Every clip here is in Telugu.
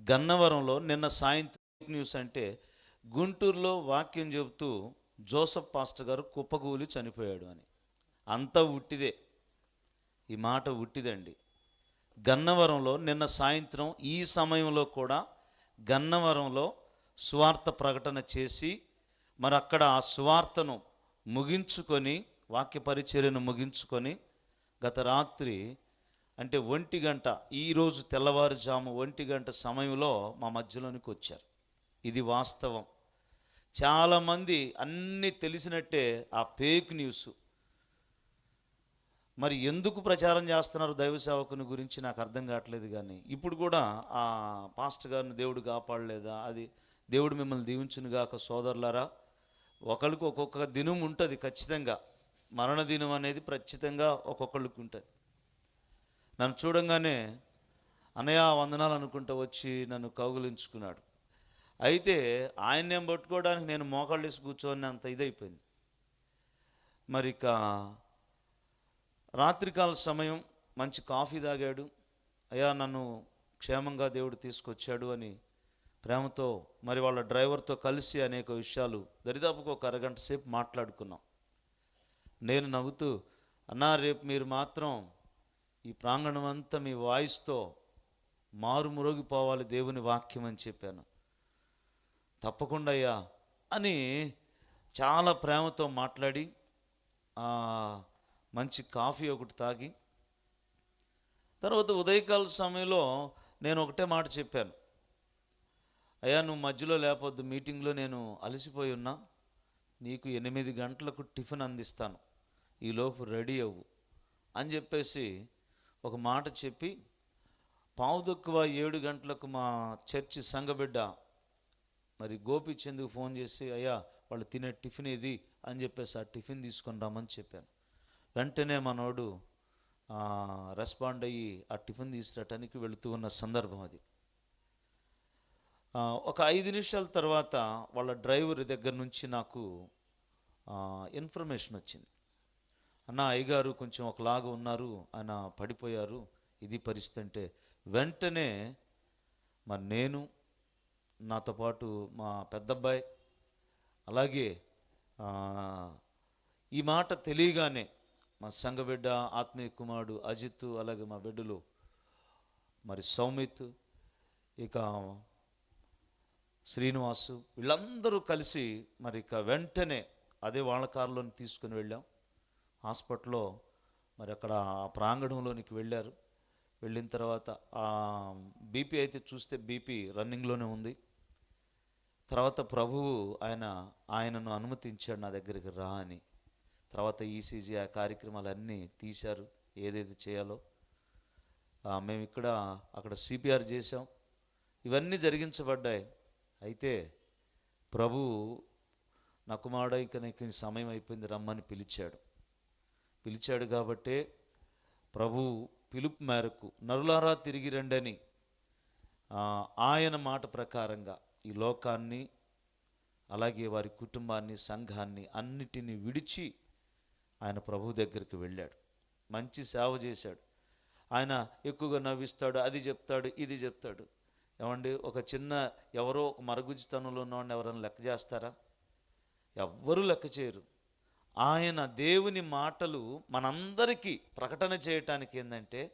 గన్నవరంలో నిన్న సాయంత్రం న్యూస్ అంటే గుంటూరులో వాక్యం చెబుతూ జోసఫ్ పాస్టర్ గారు కుప్పకూలి చనిపోయాడు అని. అంతా ఉట్టిదే. ఈ మాట ఉట్టిదండి. గన్నవరంలో నిన్న సాయంత్రం ఈ సమయంలో కూడా గన్నవరంలో సువార్త ప్రకటన చేసి మరి అక్కడ ఆ సువార్తను ముగించుకొని వాక్య పరిచర్యను ముగించుకొని గత రాత్రి అంటే ఒంటి గంట ఈరోజు తెల్లవారుజాము ఒంటి గంట సమయంలో మా మధ్యలోనికి వచ్చారు. ఇది వాస్తవం. చాలామంది అన్నీ తెలిసినట్టే ఆ ఫేక్ న్యూస్. మరి ఎందుకు ప్రచారం చేస్తున్నారు దైవ సేవకుని గురించి నాకు అర్థం కావట్లేదు కానీ ఇప్పుడు కూడా ఆ పాస్టర్ గారిని దేవుడు కాపాడలేదా? అది దేవుడు మిమ్మల్ని దీవించునుగాక సోదరులారా. ఒకరికి ఒక్కొక్క దినం ఉంటుంది ఖచ్చితంగా. మరణ దినం అనేది ఖచ్చితంగా ఒక్కొక్కళ్ళకి ఉంటుంది. నన్ను చూడంగానే అనయా వందనాలు అనుకుంటూ వచ్చి నన్ను కౌగులించుకున్నాడు. అయితే ఆయన్నేం పట్టుకోవడానికి నేను మోకాళ్ళేసి కూర్చొని అంత ఇదైపోయింది. మరి ఇక రాత్రికాల సమయం మంచి కాఫీ తాగాడు. అయ్యా నన్ను క్షేమంగా దేవుడు తీసుకొచ్చాడు అని ప్రేమతో మరి వాళ్ళ డ్రైవర్తో కలిసి అనేక విషయాలు దరిదాపుకు ఒక అరగంట సేపు మాట్లాడుకున్నాం. నేను నవ్వుతూ అన్నా రేపు మీరు మాత్రం ఈ ప్రాంగణం అంతా మీ వాయిస్తో మారుమురోగిపోవాలి దేవుని వాక్యం అని చెప్పాను. తప్పకుండా అయ్యా అని చాలా ప్రేమతో మాట్లాడి మంచి కాఫీ ఒకటి తాగి తర్వాత ఉదయకాల సమయంలో నేను ఒకటే మాట చెప్పాను. అయ్యా నువ్వు మధ్యలో లేకపోద్దు మీటింగ్లో నేను అలసిపోయి ఉన్నా నీకు ఎనిమిది గంటలకు టిఫిన్ అందిస్తాను ఈలోపు రెడీ అవ్వు అని చెప్పేసి ఒక మాట చెప్పి పావు తక్కువ ఏడు గంటలకు మా చర్చి సంఘబిడ్డ. మరి గోపిచందుకు ఫోన్ చేసి అయ్యా వాళ్ళు తినే టిఫిన్ ఏది? అని చెప్పేసి ఆ టిఫిన్ తీసుకొని రమ్మని చెప్పాను. వెంటనే మనోడు రెస్పాండ్ అయ్యి ఆ టిఫిన్ తీసుకురావటానికి వెళుతూ ఉన్న సందర్భం అది. ఒక ఐదు నిమిషాల తర్వాత వాళ్ళ డ్రైవర్ దగ్గర నుంచి నాకు ఇన్ఫర్మేషన్ వచ్చింది. అన్న అయ్యగారు కొంచెం ఒకలాగా ఉన్నారు ఆయన పడిపోయారు ఇది పరిస్థితి అంటే వెంటనే మరి నేను నాతో పాటు మా పెద్దబ్బాయి అలాగే ఈ మాట తెలియగానే మా సంగబిడ్డ ఆత్మీయ కుమారుడు అజిత్ అలాగే మా బిడ్డలు మరి సౌమిత్ ఇక శ్రీనివాసు వీళ్ళందరూ కలిసి మరి ఇక వెంటనే అదే వాళ్ళ కారులోని తీసుకుని వెళ్ళాం. హాస్పిటల్లో మరి అక్కడ ఆ ప్రాంగణంలోనికి వెళ్ళారు. వెళ్ళిన తర్వాత ఆ బీపీ అయితే చూస్తే బీపీ రన్నింగ్లోనే ఉంది. తర్వాత ప్రభువు ఆయన ఆయనను అనుమతించాడు నా దగ్గరికి రా అని. తర్వాత ఈసీజీ ఆ కార్యక్రమాలన్నీ తీశారు. ఏదేది చేయాలో. మేము ఇక్కడ అక్కడ సిపిఆర్ చేసాం ఇవన్నీ జరిగించబడ్డాయి. అయితే ప్రభు నా కుమారుడు ఇక నీకు సమయం అయిపోయింది రమ్మని పిలిచాడు. పిలిచాడు కాబట్టే ప్రభు పిలుపు మేరకు నరులారా తిరిగి రండని ఆయన మాట ప్రకారంగా ఈ లోకాన్ని అలాగే వారి కుటుంబాన్ని సంఘాన్ని అన్నిటినీ విడిచి ఆయన ప్రభు దగ్గరికి వెళ్ళాడు. మంచి సేవ చేశాడు. ఆయన ఎక్కువగా నవ్విస్తాడు అది చెప్తాడు ఇది చెప్తాడు. ఏమండి ఒక చిన్న ఎవరో ఒక మరుగుజ్జితనంలో ఉన్నవాడిని ఎవరైనా లెక్క చేస్తారా? ఎవ్వరూ లెక్క చేయరు. ఆయన దేవుని మాటలు మనందరికీ ప్రకటన చేయటానికి ఏంటంటే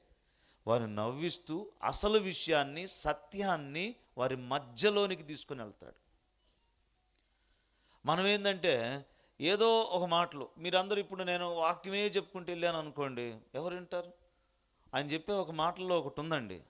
వారిని నవ్విస్తూ అసలు విషయాన్ని సత్యాన్ని వారి మధ్యలోనికి తీసుకుని వెళ్తాడు. మనం ఏంటంటే ఏదో ఒక మాటలు మీరందరూ ఇప్పుడు నేను వాక్యమే చెప్పుకుంటూ వెళ్ళాను అనుకోండి ఎవరు వింటారు? ఆయన చెప్పే ఒక మాటల్లో ఒకటి ఉందండి.